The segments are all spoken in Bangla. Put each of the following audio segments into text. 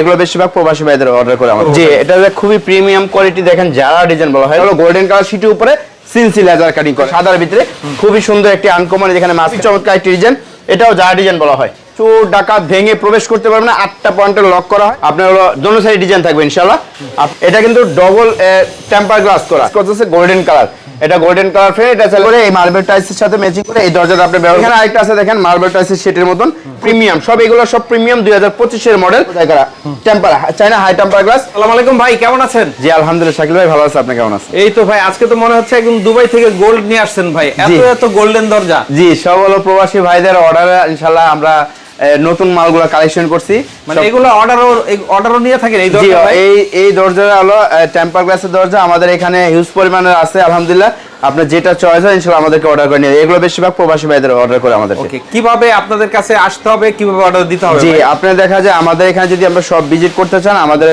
এগুলো বেশিরভাগ প্রবাসী ভাইদের অর্ডার করে যে এটা খুবই প্রিমিয়াম কোয়ালিটি দেখেন যারা ডিজাইন বলা হয় গোল্ডেন কালার সিটি উপরে সিনসি লেজার কাটিং করে সাদার ভিতরে। খুবই সুন্দর একটি আনকমন যেখানে মাছ চমৎকার একটি ডিজাইন এটাও যারা ডিজাইন বলা হয়। চোর ডাকাত ভেঙে প্রবেশ করতে পারবে না। আটটা পয়েন্টের লক করা হয়। আপনার হলো দোনো সাইড ডিজাইন থাকবে ইনশাল্লাহ এটা কিন্তু ডবল টেম্পার গ্লাস করা। করতেছে গোল্ডেন কালার এটা গোল্ডেন কালার ফ্রেম এটা করে এই মার্বেল টাইলসের সাথে ম্যাচিং করে এই দরজাটা আপনি ব্যবহার এখানে আরেকটা আছে দেখেন মার্বেল টাইলসের সেটের মতন। প্রিমিয়াম সব এগুলো সব প্রিমিয়াম দুই হাজার পঁচিশের model temper China high temper glass আসসালামু আলাইকুম ভাই কেমন আছেন? জি আলহামদুলিল্লাহ শাকিল ভাই ভালো আছে আপনি কেমন আছেন? এই তো ভাই আজকে তো মনে হচ্ছে একদম দুবাই থেকে গোল্ড নিয়ে আসছেন ভাই। এত এত গোল্ডেন দরজা। জি সব হলো প্রবাসী ভাইদের অর্ডারে ইনশাল্লাহ আমরা নতুন মালগুলো কালেকশন করছি। মানে এগুলো অর্ডারও অর্ডারও নিয়ে থাকেন এই দরজা এই এই দরজা হলো টেম্পার গ্লাসের দরজা। আমাদের এখানে হিউজ পরিমাণের আছে আলহামদুলিল্লাহ। আপনার যেটা চয়েস হয় ইনশাল্লাহ আমাদেরকে অর্ডার করে নিয়ে এগুলো বেশিরভাগ প্রবাসী ভাইদের অর্ডার করে আমাদের ওকে কীভাবে আপনাদের কাছে আসতে হবে কীভাবে অর্ডার দিতে হবে জি ভাই? আপনার দেখা যায় আমাদের এখানে যদি আমরা সব ভিজিট করতে চান আমাদের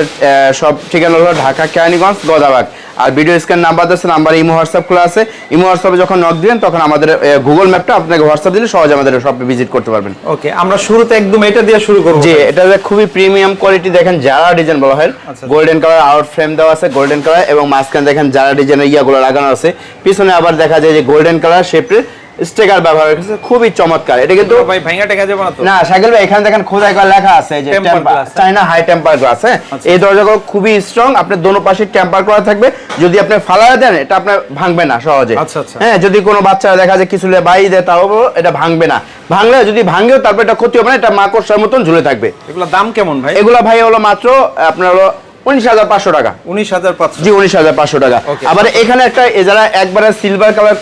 সব ঠিকানা হলো ঢাকা কেরানীগঞ্জ গোদাবাগ। আর ভিডিও স্ক্যান নাম্বার আছে নাম্বার ইমো হোয়াটসঅ্যাপ খোলা আছে। ইমো হোয়াটসঅ্যাপে যখন নক দিবেন তখন আমাদের গুগল ম্যাপটা আপনাকে হোয়াটসঅ্যাপ দিলে সহজে আমাদের সব ভিজিট করতে পারবেন। ওকে আমরা শুরুতে একদম এটা দিয়ে শুরু করব। জি এটা খুবই প্রিমিয়াম কোয়ালিটি দেখেন যারা ডিজাইন বলা হয়। গোল্ডেন কালার আউট ফ্রেম দেওয়া আছে গোল্ডেন কালার এবং মাঝখানে দেখেন যারা ডিজাইনের ইয়াগুলো লাগানো আছে পিছনে আবার দেখা যায় যে গোল্ডেন কালার শেপের স্টিকার ব্যবহার করেছে খুবই চমৎকার। এটা কিন্তু ভাই ভাঙা টেকা যাবে না তো। না শাকিল ভাই এখানে দেখেন খোদাই করা লেখা আছে যে টেম্পার হ্যাঁ? চাইনা হাই টেম্পার গ্লাস হ্যাঁ? আচ্ছা। এই দরজাগুলো খুবই স্ট্রং আপনার দোনো পাশে টেম্পার করা থাকবে। যদি আপনি ফালায় দেন এটা আপনার ভাঙবে না সহজে। আচ্ছা, আচ্ছা। হ্যাঁ যদি কোনো বাচ্চা দেখা যায় কিছু বাই দেয় তাও এটা ভাঙবে না। ভাঙলে যদি ভাঙেও তারপর এটা ক্ষতি হবে না এটা মাকড়সার মতন ঝুলে থাকবে। এগুলোর দাম কেমন ভাই? এগুলা ভাই হলো মাত্র আপনার হলো উনিশ হাজার পাঁচশো টাকা। উনিশ হাজার পাঁচশো। জি উনিশ হাজার পাঁচশো টাকা। আবার এখানে একটা যারা একবারে সিলভার কালার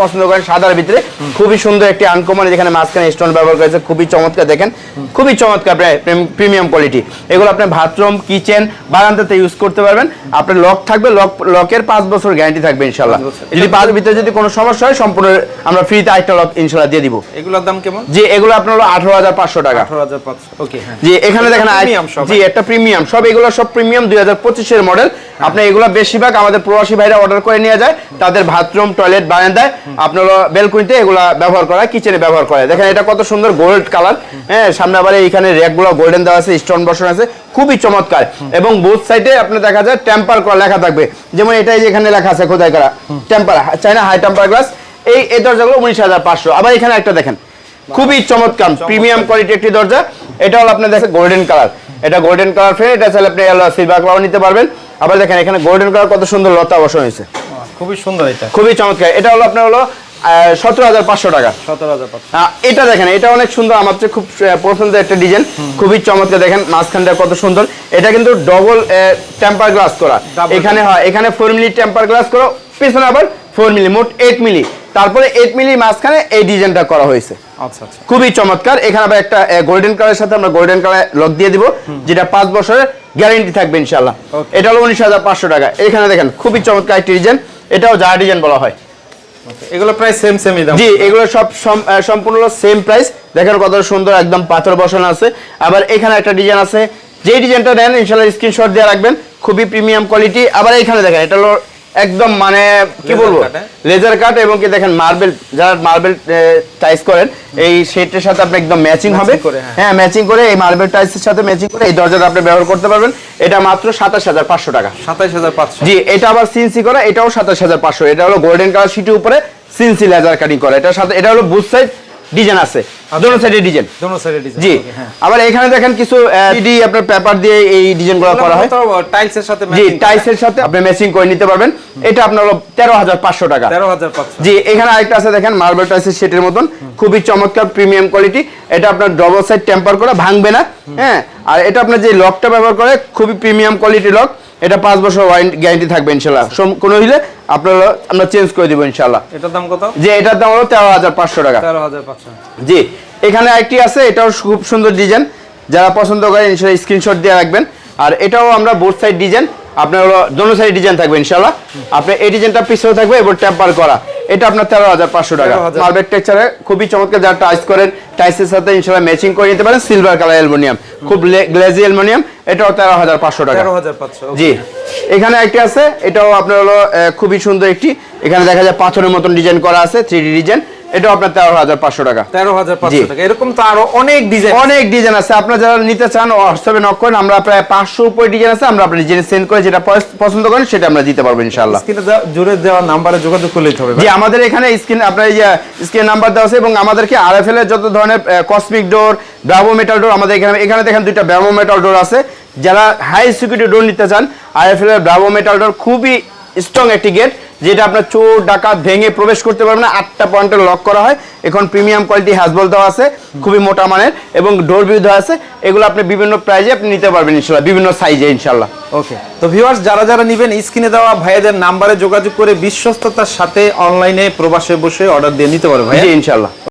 পছন্দ করেন সাদার ভিতরে খুবই সুন্দর একটি আনকমন যেখানে মাঝখানে স্টোন ব্যবহার করেছে খুবই চমৎকার দেখেন। খুবই চমৎকার প্রিমিয়াম কোয়ালিটি এগুলো আপনি বাথরুম কিচেন বারান্দাতে ইউজ করতে পারবেন। আপনার লক থাকবে লক লকের পাঁচ বছর গ্যারান্টি থাকবে ইনশাল্লাহ যদি পাঁচ ভিতরে যদি কোনো সমস্যা হয় সম্পূর্ণ আমরা ফ্রিতে আরেকটা লক ইনশাল্লাহ দিয়ে দিব। এগুলোর দাম কেমন? যে এগুলো আপনার হলো আঠারো হাজার পাঁচশো টাকা। আঠারো হাজার পাঁচশো ওকে হ্যাঁ। জি এখানে দেখেন জি একটা প্রিমিয়াম সব এগুলো সব প্রিমিয়াম দুই হাজার পঁচিশের মডেল। আপনি এগুলো বেশিরভাগ আমাদের প্রবাসী ভাইরা অর্ডার করে নিয়ে যায়। তাদের বাথরুম টয়লেট বারান্দায় আপনার বেলকুনিতে এগুলা ব্যবহার করা কিচেনে ব্যবহার করে। দেখেন এটা কত সুন্দর গোল্ড কালার হ্যাঁ সামনে আবার এইখানে র্যাকগুলো গোল্ডেন দেওয়া আছে স্টোন বসানো আছে। খুবই চমৎকার। এবং বোথ সাইডে আপনার দেখা যায় টেম্পার করা লেখা থাকবে। যেমন এটাই যে এখানে লেখা আছে খোদাই করা। Temper China high temper glass এই এই দরজাগুলো উনিশ হাজার পাঁচশো। আবার এখানে একটা দেখেন। খুবই চমৎকার প্রিমিয়াম কোয়ালিটি একটি দরজা। এটা হলো আপনার দেখেন গোল্ডেন কালার এটা গোল্ডেন কালার ফ্রেম এটা চাইলে আপনি সিলভার কালার নিতে পারবেন। আবার দেখেন এখানে গোল্ডেন কালার কত সুন্দর লতা বসানো হয়েছে। খুবই সুন্দর এটা। খুবই চমৎকার। এটা হলো আপনার হলো সতেরো হাজার পাঁচশো টাকা। সতেরো হাজার এটা দেখেন এটা অনেক সুন্দর আমার হচ্ছে খুব পছন্দের একটা ডিজাইন খুবই চমৎকার দেখেন মাঝখানটা কত সুন্দর। এটা কিন্তু ডবল টেম্পার গ্লাস করা। এখানে হয় এখানে ফোর মিলি টেম্পার গ্লাস করা পিছনে আবার ফোর মিলি মোট এইট মিলি তারপরে এইট মিলি মাঝখানে এই ডিজাইনটা করা হয়েছে। আচ্ছা আচ্ছা। খুবই চমৎকার। এখানে আবার একটা গোল্ডেন কালারের সাথে আমরা গোল্ডেন কালার লক দিয়ে দিব যেটা পাঁচ বছরের গ্যারেন্টি থাকবে ইনশাল্লাহ এটা হলো উনিশ হাজার পাঁচশো টাকা। এখানে দেখেন খুবই চমৎকার একটি ডিজাইন এটাও যা ডিজাইন বলা হয়। এগুলো প্রায় সেম সেমই দাম। জি এগুলো সব সম- আহ, সম্পূর্ণ সেম প্রাইস দেখেন কত সুন্দর একদম পাথর বসানো আছে। আবার এখানে একটা ডিজাইন আছে। যেই ডিজাইনটা নেন ইনশাল্লাহ স্ক্রিনশট দিয়ে রাখবেন। খুবই প্রিমিয়াম কোয়ালিটি আবার এখানে দেখেন এটা হলো একদম মানে কি বলব? হ্যাঁ? লেজার কাট এবং কি দেখেন মার্বেল যারা মার্বেল টাইস করেন এই সেটের সাথে আপনি একদম ম্যাচিং হবে। হ্যাঁ। হ্যাঁ ম্যাচিং করে এই মার্বেল টাইসের সাথে ম্যাচিং করে এই দরজাটা আপনি ব্যবহার করতে পারবেন। এটা মাত্র সাতাশ হাজার পাঁচশো টাকা। সাতাইশ হাজার পাঁচশো। জি এটা আবার সিনসি করা এটাও সাতাশ হাজার পাঁচশো। এটা হলো গোল্ডেন কালার সিটির উপরে সিনসি লেজার কাটিং করা। এটার সাথে এটা হলো বুথ সাইড ডিজাইন আছে। দোনো সাইডে ডিজাইন। দোনো সাইডে ডিজাইন জি। হ্যাঁ। আবার এখানে দেখেন কিছু ডি আপনার পেপার দিয়ে এই ডিজাইনগুলো করা হয়। টাইলসের সাথে জি টাইসের সাথে আপনি ম্যাচিং করে নিতে পারবেন। এটা আপনার হলো তেরো হাজার পাঁচশো টাকা। তেরো হাজার পাঁচশো। জি এখানে আরেকটা আছে দেখেন মার্বেল টাইসের সেটের মতন। খুবই চমৎকার প্রিমিয়াম কোয়ালিটি এটা আপনার ডবল সাইড টেম্পার করা ভাঙবে না। হ্যাঁ আর এটা আপনার যে লকটা ব্যবহার করে খুবই প্রিমিয়াম কোয়ালিটি লক এটা পাঁচ বছর গ্যারান্টি থাকবে ইনশাল্লাহ। কোন কোনো হইলে আপনার আমরা চেঞ্জ করে দিব ইনশাল্লাহ। এটার দাম কত? যে এটার দাম হলো তেরো হাজার পাঁচশো টাকা। তেরো হাজার পাঁচশো। জি এখানে একটি আছে এটাও খুব সুন্দর ডিজাইন যারা পছন্দ করেন ইনশাল্লাহ স্ক্রিনশট দিয়ে রাখবেন। আর এটাও আমরা বোর্ড সাইড ডিজাইন আপনার হলো দোনো সাইড ডিজাইন থাকবে ইনশাল্লাহ। আপনার এই ডিজাইনটা পিছনে থাকবে এবং ট্যাম্পার করা। এটা আপনার তেরো হাজার পাঁচশো টাকা। মার্বেল টেক্সচারে খুবই চমৎকার যারা টাইস করেন টাইসের সাথে ইনশাল্লাহ ম্যাচিং করে নিতে পারেন। সিলভার কালার অ্যালুমিনিয়াম খুব গ্লেজি অ্যালুমিনিয়াম এটাও তেরো হাজার পাঁচশো টাকা। জি। এখানে একটি আছে এটাও আপনার হলো খুবই সুন্দর একটি। এখানে দেখা যায় পাথরের মতন ডিজাইন করা আছে থ্রি ডি ডিজাইন এটা আপনার তেরো হাজার পাঁচশো টাকা। তেরো হাজার পাঁচশো টাকা। এরকম তো আরও অনেক ডিজাইন অনেক ডিজাইন আছে। আপনারা যারা নিতে চান হোয়াটসঅ্যাপে নক করেন আমরা প্রায় পাঁচশো উপরে ডিজাইন আছে আমরা আপনার ডিজাইন সেন্ড করে যেটা পছন্দ করেন সেটা আমরা দিতে পারব ইনশাল্লাহ দেওয়া নাম্বারে যোগাযোগ হবে জি আমাদের এখানে স্ক্রিন আপনার এই যে স্ক্রিন নাম্বার দেওয়া আছে এবং আমাদেরকে আরএফএল এর যত ধরনের cosmic door bravo metal door আমাদের এখানে এখানে দেখেন দুইটা ব্রাভো মেটাল ডোর আছে। যারা হাই সিকিউরিটি ডোর নিতে চান আরএফএল এর ব্রাভো মেটাল ডোর খুবই স্ট্রং একটি গেট যেটা আপনার চোর ডাকা ভেঙে প্রবেশ করতে পারবে না আটটা পয়েন্টে লক করা হয়। এখন প্রিমিয়াম কোয়ালিটি হ্যাজবল দেওয়া আছে খুবই মোটা মানের এবং ডোর ভিউ দেওয়া আছে। এগুলো আপনি বিভিন্ন প্রাইজে আপনি নিতে পারবেন ইনশাল্লাহ বিভিন্ন সাইজে ইনশাল্লাহ। ওকে তো ভিউয়ার্স যারা যারা নেবেন স্ক্রিনে দেওয়া ভাইয়াদের নাম্বারে যোগাযোগ করে বিশ্বস্ততার সাথে অনলাইনে প্রবাসে বসে অর্ডার দিয়ে নিতে পারবে ভাই ইনশাল্লাহ।